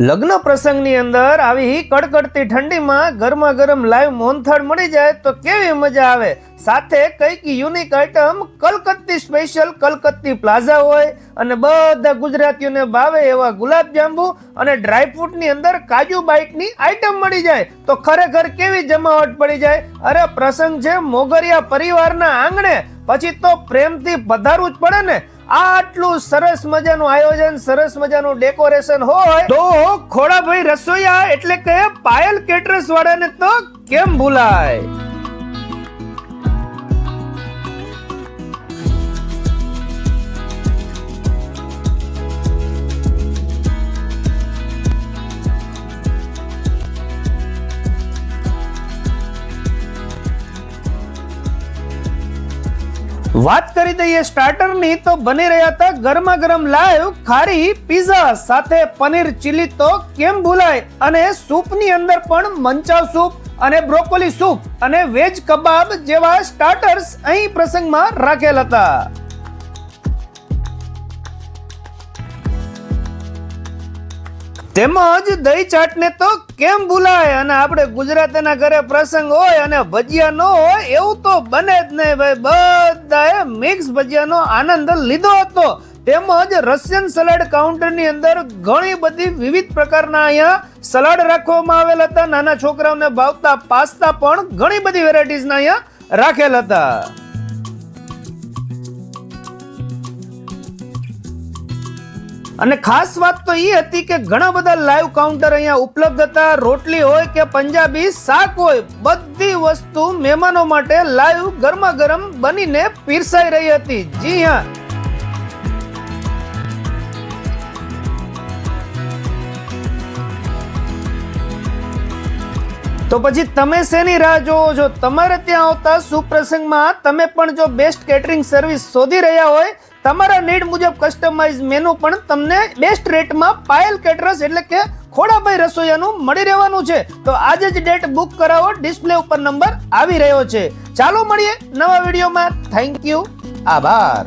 લગ્ન પ્રસંગની અંદર આવી કડકડતી ઠંડીમાં ગરમા ગરમ લાઈવ મોહનથાળ મળી જાય તો કેવી મજા આવે. સાથે કંઈક યુનિક આઈટમ કલકત્તી સ્પેશિયલ કલકત્તી પ્લાઝા હોય અને બધા ગુજરાતીઓને ભાવે એવા ગુલાબ જાંબુ અને ડ્રાયફ્રૂટની અંદર કાજુ બાઇટની આઈટમ મળી જાય તો ખરેખર કેવી જમાવટ પડી જાય? અરે, પ્રસંગ છે મોગરિયા પરિવારના આંગણે. પછી તો પ્રેમથી પધારવું જ પડે ને. આટલું સરસ મજાનું આયોજન, સરસ મજાનું ડેકોરેશન હોય તો ખોડાભાઈ રસોઈયા એટલે કે પાયલ કેટરસ વાળાને તો કેમ ભૂલાય? વાત કરી દઈએ સ્ટાર્ટરની તો બની રહ્યા હતા ગરમા ગરમ લાઈવ ખારી પીઝા સાથે પનીર ચીલી તો કેમ ભૂલાય? અને સૂપની અંદર પણ મંચાવ સૂપ અને બ્રોકોલી સૂપ અને વેજ કબાબ જેવા સ્ટાર્ટર્સ અહીં પ્રસંગમાં રાખેલ હતા. તેમજ દહીં ચાટને તો કેમ ભૂલાય? અને આપણે ગુજરાતીના ઘરે પ્રસંગ હોય અને ભજીયા ન હોય, એવું તો બને જ નહીં ભાઈ. બધાએ મિક્સ ભજીયાનો આનંદ લીધો હતો. તેમજ રશિયન સલાડ કાઉન્ટરની અંદર ઘણી બધી વિવિધ પ્રકારના અહીંયા સલાડ રાખવામાં આવેલ હતા. નાના છોકરાઓને ભાવતા પાસ્તા પણ ઘણી બધી વેરાયટીઝના અહીંયા રાખેલ હતા. અને ખાસ વાત તો એ હતી કે ઘણા બધા લાઈવ કાઉન્ટર અહીંયા ઉપલબ્ધ હતા. રોટલી હોય કે પંજાબી, શાક હોય, બધી વસ્તુ મહેમાનો માટે લાઈવ ગરમા ગરમ બનીને પીરસાઈ રહી હતી. જી હા. તો પછી તમે શેની રાહ જોવો છો? તમારે ત્યાં આવતા સુપ્રસંગમાં તમે પણ જો બેસ્ટ કેટરિંગ સર્વિસ શોધી રહ્યા હોય તમારા નીડ મુજબ કસ્ટમાઇઝ મેનુ પણ તમને બેસ્ટ રેટમાં પાયલ કેટરસ એટલે કે ખોડાભાઈ રસોઈયાનું મળી રહેવાનું છે. તો આજે જ ડેટ બુક કરાવો. ડિસ્પ્લે ઉપર નંબર આવી રહ્યો છે. ચાલો મળીએ નવા વિડીયોમાં. થેન્ક યુ આભાર.